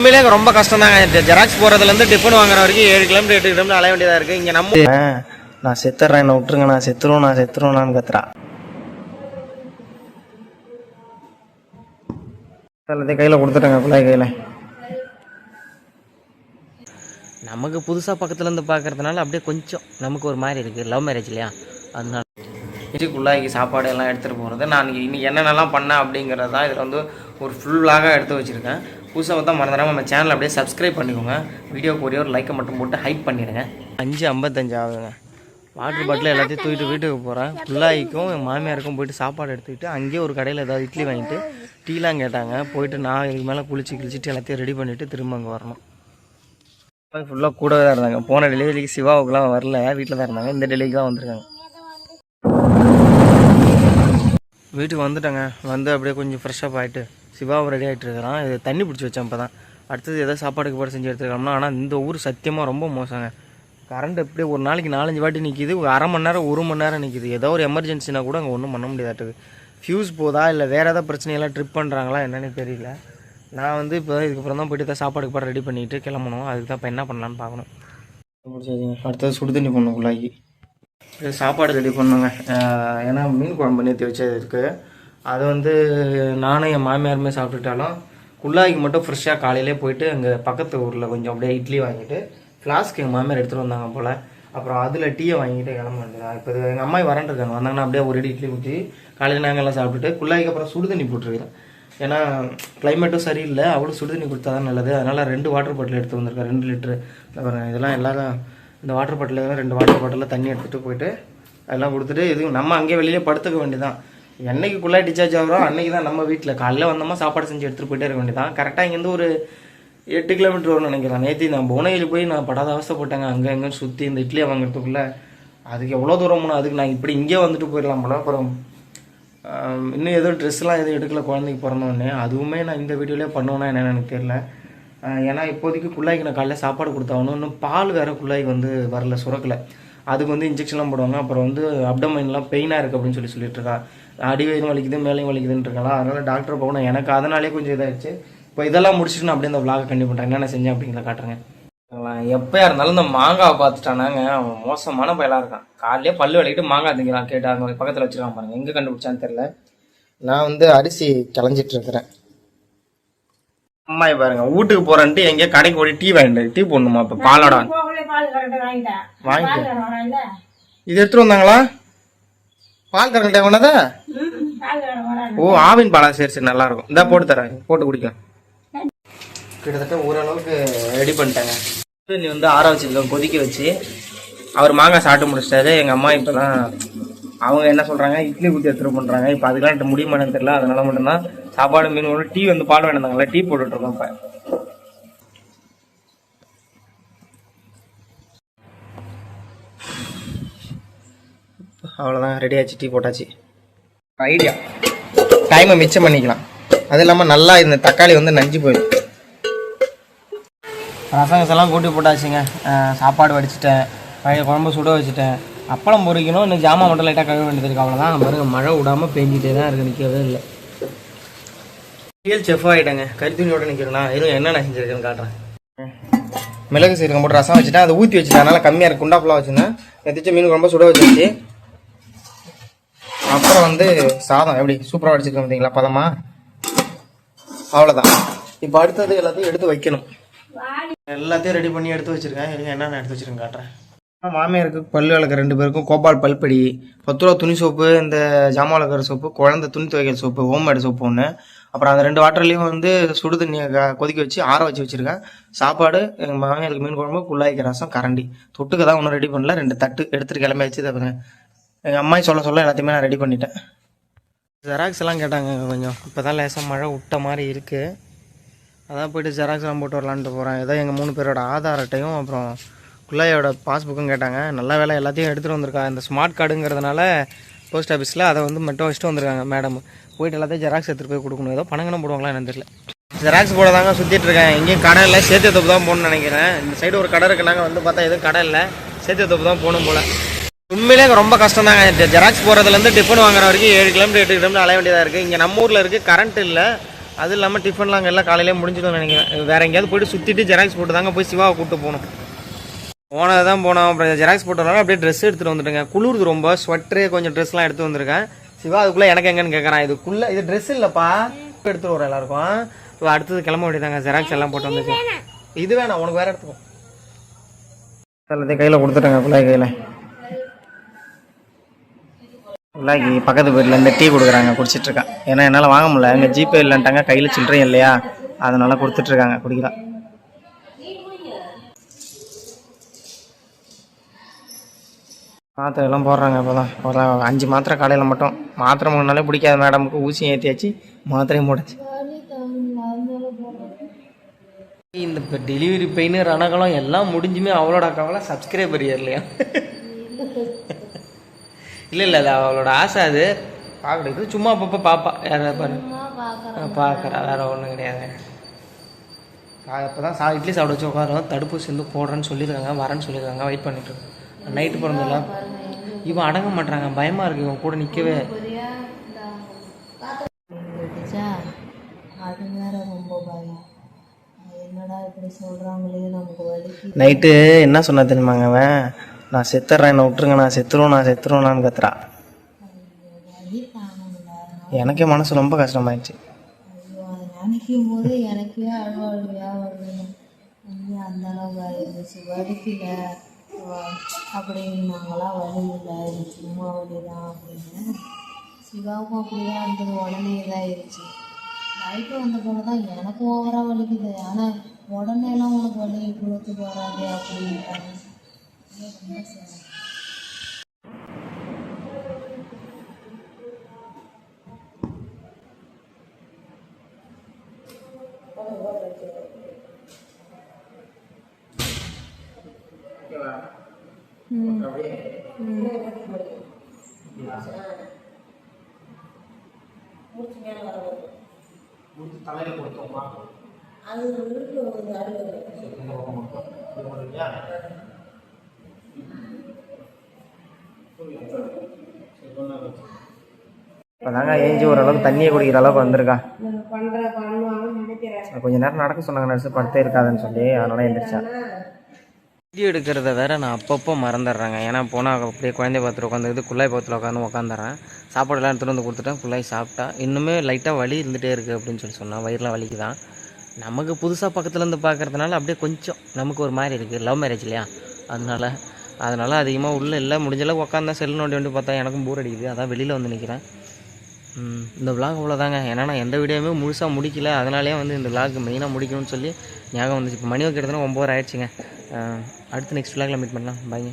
உண்மையிலே ரொம்ப கஷ்டம் தாங்க ஜெராக்ஸ் போகிறதுலேருந்து டிஃபன் வாங்குற வரைக்கும் ஏழு கிலோமீட்டர் எட்டு கிலோமீட்டர் அலைய வேண்டியதாக இருக்குது இங்கே நம்ம நான் செத்துறேன் என்ன விட்டுருங்க நான் செத்துருவோம் நான் செத்துருவேன் கத்துறா. எல்லாத்தையும் கையில் கொடுத்துட்டேங்க பிள்ளை கையில். நமக்கு புதுசாக பக்கத்துலேருந்து பார்க்கறதுனால அப்படியே கொஞ்சம் நமக்கு ஒரு மாதிரி இருக்குது லவ் மேரேஜ் இல்லையா? அதனால. வீட்டுக்குள்ளாக்கி சாப்பாடு எல்லாம் எடுத்துகிட்டு போகிறது நான் இன்னைக்கு என்னென்னலாம் பண்ணேன் அப்படிங்கிறது தான் இதில் வந்து ஒரு ஃபுல்லாக எடுத்து வச்சுருக்கேன். புதுசாக பார்த்தா மறந்துடாமல் நம்ம சேனல் அப்படியே சப்ஸ்கிரைப் பண்ணிக்கோங்க. வீடியோக்கு ஒரே ஒரு லைக்கை மட்டும் போட்டு ஹைப் பண்ணிடுங்க. அஞ்சு ஐம்பத்தஞ்சு ஆகுதுங்க. வாட்டர் பாட்டில் எல்லாத்தையும் தூக்கிட்டு வீட்டுக்கு போகிறேன் பிள்ளாய்க்கும் என் மாமியாருக்கும் போயிட்டு சாப்பாடு எடுத்துக்கிட்டு அங்கேயே ஒரு கடையில் ஏதாவது இட்லி வாங்கிட்டு டீலாம் கேட்டாங்க. போயிட்டு நான் இதுக்கு மேலே குளிச்சு கிழிச்சிட்டு எல்லாத்தையும் ரெடி பண்ணிவிட்டு திரும்ப அங்கே வரணும். ஃபுல்லாக கூடவே தான் இருந்தாங்க. போன டெலிவரிக்கு சிவாவுக்குலாம் வரல. வீட்டில் தான் இருந்தாங்க. இந்த டெலிவரிக்கு தான் வந்திருக்காங்க. வீட்டுக்கு வந்துட்டேங்க. வந்து அப்படியே கொஞ்சம் ஃப்ரெஷ்ஷப் ஆகிட்டு சிவாவும் ரெடி ஆகிட்டு இருக்கிறான். இது தண்ணி பிடிச்சி வச்சேன் இப்போ தான் அடுத்தது ஏதோ சாப்பாடுக்கு போட்டு செஞ்சு எடுத்துருக்கோம்னா ஆனால் இந்த ஊர் சத்தியமாக ரொம்ப மோசங்க. கரண்ட் எப்படியே ஒரு நாளைக்கு நாலஞ்சு வாட்டி நிற்கிது ஒரு அரை மணி நேரம் ஒரு மணி நேரம் நிற்கிது ஏதோ ஒரு எமர்ஜென்சினா கூட அங்கே ஒன்றும் பண்ண முடியாதாட்டுது. ஃபியூஸ் போதா இல்லை வேறு ஏதாவது பிரச்சனையெல்லாம் ட்ரிப் பண்ணுறாங்களா என்னன்னு தெரியல. நான் வந்து இப்போ இதுக்கப்புறம் தான் போயிட்டு தான் சாப்பாடுக்கு பாட்டு ரெடி பண்ணிட்டு கிளம்பணும். அதுக்கு தான் இப்போ என்ன பண்ணலான்னு பார்க்கணும். அடுத்தது சுடு தண்ணி போடணும் குள்ளாக்கி இது சாப்பாடு ரெடி பண்ணுங்க. ஏன்னா மீன் குழம்பு நேற்று வச்சது இருக்குது அது வந்து நானும் என் மாமியாருமே சாப்பிட்டுட்டாலும் குள்ளாய்க்கு மட்டும் ஃப்ரெஷ்ஷாக காலையிலே போயிட்டு அங்கே பக்கத்து ஊரில் கொஞ்சம் அப்படியே இட்லி வாங்கிட்டு ஃப்ளாஸ்க் எங்கள் மாமியார் எடுத்துகிட்டு வந்தாங்க போல். அப்புறம் அதில் டீயை வாங்கிட்டு கிளம்ப வேண்டியதான் இப்போ எங்கள் அம்மா வரண்டிருக்காங்க வந்தாங்கன்னா அப்படியே ஒரு இடி இட்லி ஊற்றி காலையில் நாங்கள் எல்லாம் சாப்பிட்டுட்டு குள்ளாய்க்கு அப்புறம் சுடு தண்ணி போட்டுருக்கிறேன். ஏன்னா கிளைமேட்டும் சரியில்லை. அவ்வளோ சுடுதண்ணி கொடுத்தா தான் நல்லது. அதனால் ரெண்டு வாட்டர் பாட்டில் எடுத்து வந்திருக்கேன். ரெண்டு லிட்ரு இதெல்லாம் எல்லாரும் இந்த வாட்டர் பாட்டில் ரெண்டு வாட்டர் பாட்டிலில் தண்ணி எடுத்துகிட்டு போயிட்டு அதெல்லாம் கொடுத்துட்டு இது நம்ம அங்கேயே வெளியிலே படுத்துக்க வேண்டியதான் என்னைக்கு குள்ளாய் டிச்சார்ஜ் ஆகிறோம் அன்னைக்கு தான் நம்ம வீட்டில் காலையில் வந்தோமா சாப்பாடு செஞ்சு எடுத்துகிட்டு போயிட்டே இருக்க வேண்டியதான் கரெக்டாக இங்கேருந்து ஒரு எட்டு கிலோமீட்டர் வரும்னு நினைக்கிறேன். நேற்று நான் புவனகிரி போய் நான் படாத அவசைப்பட்டேங்க அங்கே எங்கே சுற்றி இந்த இட்லியை வாங்குறதுக்குள்ளே. அதுக்கு எவ்வளோ தூரம் அதுக்கு நான் இப்படி இங்கே வந்துட்டு போயிடலாம் போல அப்புறம் இன்னும் எதுவும் ட்ரெஸ்லாம் எதுவும் எடுக்கல குழந்தைக்கு பிறந்தோடனே. அதுவுமே நான் இந்த வீடியோலேயே பண்ணுவேன்னா என்னென்னு எனக்கு தெரியல. ஏன்னா இப்போதைக்கு குள்ளாய்க்கு நான் காலையில் சாப்பாடு கொடுத்தாகணும் இன்னும் பால் வேறு குள்ளாய்க்கு வந்து வரல சுரக்கல. அதுக்கு வந்து இன்ஜெக்ஷன்லாம் போடுவாங்க. அப்புறம் வந்து அப்டமைன்லாம் பெயினாக இருக்குது அப்படின்னு சொல்லி சொல்லிட்டு இருக்கா. அடி வயிறும் வலிக்குது மேலையும் வலிக்குதுன்னு இருக்கலாம் அதனால டாக்டர் போகணும். எனக்கு அதனாலே கொஞ்சம் இதாகிடுச்சு இப்போ இதெல்லாம் முடிச்சுட்டு நான் அப்படியே இந்த vlog கண்டிப்பாக பண்ணுறேன் என்னென்ன செஞ்சேன் அப்படிங்கிறத காட்டுறேங்க. எப்பயா இருந்தாலும் இந்த மாங்காவை பார்த்துட்டானாங்க. அவன் மோசமான பயலாக இருக்கான். காலையிலே பல்லு விளக்கிட்டு மாங்காய் திங்கிறான். கேட்டு அங்கே பக்கத்தில் வச்சிருக்கான் பாருங்க. எங்கே கண்டுபிடிச்சான்னு தெரியல. நான் வந்து அரிசி கிளஞ்சிட்டு இருக்கிறேன். அம்மாய் பாருங்க. வீட்டுக்கு போறேன்ட்டு எங்கேயோ கடைக்கு ஓடி டீ வாங்கிட்டு டீ போடணுமா? இப்போ பாலோட. வாங்கிட்டு இது எடுத்துட்டு வந்தாங்களா? பால் கறக்கிட்ட கொண்டதா ஓ ஆவின் பாலா சரி சரி நல்லா இருக்கும் இந்தா போட்டு தரேன். போட்டு குடிக்கலாம் கிட்டத்தட்ட ஓரளவுக்கு ரெடி பண்ணிட்டாங்க. நீ வந்து ஆற வச்சிருக்கோம் கொதிக்க வச்சு அவர் மாங்காய் சாப்பிட்டு முடிச்சிட்டாரு. எங்கள் அம்மா இப்போ தான் அவங்க என்ன சொல்கிறாங்க இட்லி ஊற்றி எடுத்துகிட்டு பண்ணுறாங்க இப்போ அதுக்கெல்லாம் என்கிட்ட முடியுமான்னு தெரியல. அதனால மட்டும்தான் சாப்பாடு மீன் ஒன்று டீ வந்து பால் வேணுந்தாங்களா டீ போட்டுட்ருக்கோம் இப்போ. அவ்வளோதான் ரெடி ஆச்சு டீ போட்டாச்சு. ஐடியா டைமை மிச்சம் பண்ணிக்கலாம். அது இல்லாமல் நல்லா இந்த தக்காளி வந்து நஞ்சு போயிடும். ரசம் கூட்டி போட்டாச்சுங்க. சாப்பாடு வடிச்சிட்டேன். பழைய குழம்பு சுட வச்சுட்டேன். அப்பளம் பொறிக்கணும். இன்னும் ஜாமான் மட்டும் லைட்டாக கழுவ வேண்டியது இருக்கு. அவ்வளோதான் பாருங்க மழை விடாமல் பெஞ்சிட்டே தான் இருக்குது நிற்கவே இல்லை. ரியல் செஃப் ஆகிட்டேங்க கருத்துணியோட நிற்கிறேன்னா எதுவும் என்னென்ன செஞ்சுருக்கேன்னு காட்டுறேன். மிளகு சீரகம் போட்டு ரசம் வச்சுட்டேன். அதை ஊற்றி வச்சுட்டேன். அதனால் கம்மியாக இருக்கு. குண்டா ஃபுல்லாக வச்சுருந்தேன். எத்திச்சு மீன் குழம்பு சுட வச்சுருச்சு அப்புறம் வந்து சாதம் எப்படி? சூப்பராக வடிச்சிருக்கோம் பார்த்தீங்களா? பதமா? அவ்வளோதான் இப்போ அடுத்தது எல்லாத்தையும் எடுத்து வைக்கணும். எல்லாத்தையும் ரெடி பண்ணி எடுத்து வச்சிருக்கேன். இருங்க என்னென்ன எடுத்து வச்சிருக்கேன் காட்டுறேன். மாமியாருக்கு பல் விளக்கு ரெண்டு பேருக்கும் கோபால் பல்படி பத்து ரூபா துணி சோப்பு இந்த ஜாமான் விளக்குற சோப்பு குழந்தை துணி துவைக்கிற சோப்பு ஹோம்மேடு சோப்பு ஒன்று அப்புறம் அந்த ரெண்டு வாட்டர்லேயும் வந்து சுடு தண்ணியை கொதிக்க வச்சு ஆற வச்சு வச்சுருக்கேன். சாப்பாடு எங்கள் மாமியாருக்கு மீன் குழம்பு புல்லாய்க்கு ரசம் கரண்டி. தொட்டுக்க தான் ஒன்றும் ரெடி பண்ணல. ரெண்டு தட்டு எடுத்துகிட்டு கிளம்பி வச்சு தப்புங்க எங்கள் அம்மாய் சொல்ல சொல்ல எல்லாத்தையுமே நான் ரெடி பண்ணிட்டேன். ஜெராக்ஸ் எல்லாம் கேட்டாங்க கொஞ்சம். இப்போ தான் லேசாக மழை விட்ட மாதிரி இருக்குது அதான் போயிட்டு ஜெராக்ஸ்லாம் போட்டு வரலான்ட்டு போகிறேன் ஏதோ எங்கள் மூணு பேரோட ஆதார் அட்டையும் அப்புறம் பிள்ளையோட பாஸ்புக்கும் கேட்டாங்க. நல்ல வேலை எல்லாத்தையும் எடுத்துகிட்டு வந்திருக்கா. இந்த ஸ்மார்ட் கார்டுங்கிறதுனால போஸ்ட் ஆஃபீஸில் அதை வந்து மட்டும் வச்சுட்டு வந்திருக்காங்க மேடம் போயிட்டு எல்லாத்தையும் ஜெராக்ஸ் எடுத்துகிட்டு போய் கொடுக்கணும். ஏதோ பணங்கணும் போடுவாங்களா தெரியல. ஜெராக்ஸ் போட தாங்க சுற்றிட்டு இருக்கேன். எங்கேயும் கடை இல்லை. சேர்த்து தொப்பு தான் போகணும்னு நினைக்கிறேன். இந்த சைடு ஒரு கடை இருக்கு. நாங்கள் வந்து பார்த்தா எதுவும் கடை இல்லை. சேத்திய தொப்பு தான் போகணும் போல். உண்மையிலே ரொம்ப கஷ்டம் தாங்க ஜெராக்ஸ் போகிறதுலேருந்து டிஃபன் வாங்குற வரைக்கும் ஏழு கிலோமீட்டர் எட்டு கிலோமீட்டர் அலைய வேண்டியதாக இருக்குது இங்கே நம்ம ஊரில் இருக்குது கரண்ட் இல்லை. அது இல்லாமல் டிஃபன்லாம் அங்கே எல்லாம் காலையிலே முடிஞ்சிடும் நினைக்கிறேன். வேறு எங்கேயாவது போயிட்டு சுற்றிட்டு ஜெராக்ஸ் போட்டு தாங்க போய் சிவாவை கூப்பிட்டு போகணும். போனது தான் போனோம். அப்புறம் ஜெராக்ஸ் போட்டதுனால அப்படியே ட்ரெஸ் எடுத்துகிட்டு வந்துட்டுங்க. குளிருது ரொம்ப. ஸ்வெட்ரு கொஞ்சம் ட்ரெஸ்லாம் எடுத்து வந்திருக்கேன். சிவா அதுக்குள்ளே எனக்கு எங்கன்னு கேட்குறான் இதுக்குள்ளே இது ட்ரெஸ் இல்லைப்பா. எடுத்துகிட்டு வரோம் எல்லாருக்கும். இப்போ அடுத்தது கிளம்ப வேண்டியதாங்க ஜெராக்ஸ் எல்லாம் போட்டு வந்துச்சு. இது வேணாம். உனக்கு வேறு எடுத்துக்கோ. எல்லாத்தையும் கையில் கொடுத்துட்டேங்க பிள்ளை கையில். பிள்ளாய்க்கு பக்கத்து வீட்டில் இந்த டீ கொடுக்குறாங்க குடிச்சிட்டு இருக்கான் ஏன்னா என்னால் வாங்க முடியல. எங்கள் ஜிபே இல்லைன்ட்டாங்க கையில் சில்லறையும் இல்லையா? அதனால கொடுத்துட்ருக்காங்க குடிக்கிறான் மாத்திரை எல்லாம் போடுறாங்க இப்போ தான் ஒரு அஞ்சு மாத்திரை காலையில் மட்டும். மாத்திரை மூணுனாலே பிடிக்காத மேடமுக்கு. ஊசி ஏற்றியாச்சு மாத்திரையும் போடுச்சு இந்த இப்போ டெலிவரி பெயின் ரணகலம் எல்லாம் முடிஞ்சுமே அவளோட அக்காவெல்லாம் சப்ஸ்கிரைபர் இல்லையா? இல்லை இல்லை அது அவளோட ஆசை அது. பார்க்குறது சும்மா அப்பப்போ பார்ப்பா யாராவது பாரு. பார்க்குறா வேற ஒன்றும் கிடையாது. அப்போ தான் சா இட்லி சாப்பிட வச்சு உட்காரோம் தடுப்பூசி வந்து போடுறேன்னு சொல்லியிருக்காங்க வரேன்னு சொல்லியிருக்காங்க வெயிட் பண்ணிட்டு இருக்கோம் நைட்டு பிறந்தல இவன் அடங்க மாட்டாங்க பயமாக இருக்கு. இவன் கூட நிற்கவே நைட்டு என்ன சொன்னா தெரியுமாங்க அவன்? நான் செத்துறேன் என்னை விட்டுருங்க நான் செத்துருவோம் நான் செத்துருவேனான்னு கத்துறா. எனக்கே மனசு ரொம்ப கஷ்டமாயிடுச்சு. ஐயோ அதை நினைக்கும் போது எனக்கே அழுவ அழுவையா வருது. அந்த அளவுக்கு இருந்துச்சு வலிக்கல அப்படின்னு நாங்களாம் வலி சும்மா வலி தான் அப்படின்னு. சிவாவுக்கும் அப்படிதான் இருந்தது உடனே இதாயிருச்சு நைட்டு வந்த போல தான் எனக்கும் ஓவராக வலிக்குது. ஆனால் உடனேலாம் உனக்கு வலி இவ்வளோத்துக்கு வராது அப்படின்ட்டாங்க. ரொம்ப இப்போதாங்க ஏஞ்சி ஓரளவுக்கு தண்ணியை குடிக்கிற அளவுக்கு வந்திருக்கா. கொஞ்ச நேரம் நடக்க சொன்னாங்க நர்ஸு படுத்தே இருக்காதுன்னு சொல்லி அதனால எந்திரிச்சா. வீடியோ எடுக்கிறத வேற நான் அப்பப்போ மறந்துடுறேங்க. ஏன்னா போனால் அப்படியே குழந்தைய பார்த்துட்டு உட்காந்துருது குள்ளாய் பக்கத்தில் உட்காந்து உட்காந்துறேன் சாப்பாடுலாம் எடுத்துகிட்டு வந்து கொடுத்துட்டேன் குள்ளாய் சாப்பிட்டா. இன்னுமே லைட்டாக வலி இருந்துகிட்டே இருக்குது அப்படின்னு சொல்லி சொன்னா வயிறுலாம் வலிக்குதான். நமக்கு புதுசாக பக்கத்துல இருந்து பார்க்கறதுனால அப்படியே கொஞ்சம் நமக்கு ஒரு மாதிரி இருக்குது லவ் மேரேஜ் இல்லையா? அதனால அதனால் அதிகமாக உள்ளே இல்லை. முடிஞ்சளவுக்கு உட்காந்தா செல் நோண்டி வந்து பார்த்தா எனக்கும் போர் அடிக்குது. அதான் வெளியில் வந்து நிற்கிறேன் இந்த விளாக் அவ்வளோதாங்க ஏன்னா நான் எந்த வீடியோவுமே முழுசாக முடிக்கல. அதனாலேயே வந்து இந்த விளாக் மெயினாக முடிக்கணும்னு சொல்லி ஞாபகம் வந்துச்சு. இப்போ மணி வைக்கிறதுனா ஒம்பது ஆயிடுச்சுங்க. அடுத்து நெக்ஸ்ட் விளாகில் மீட் பண்ணலாம். பாய்ங்க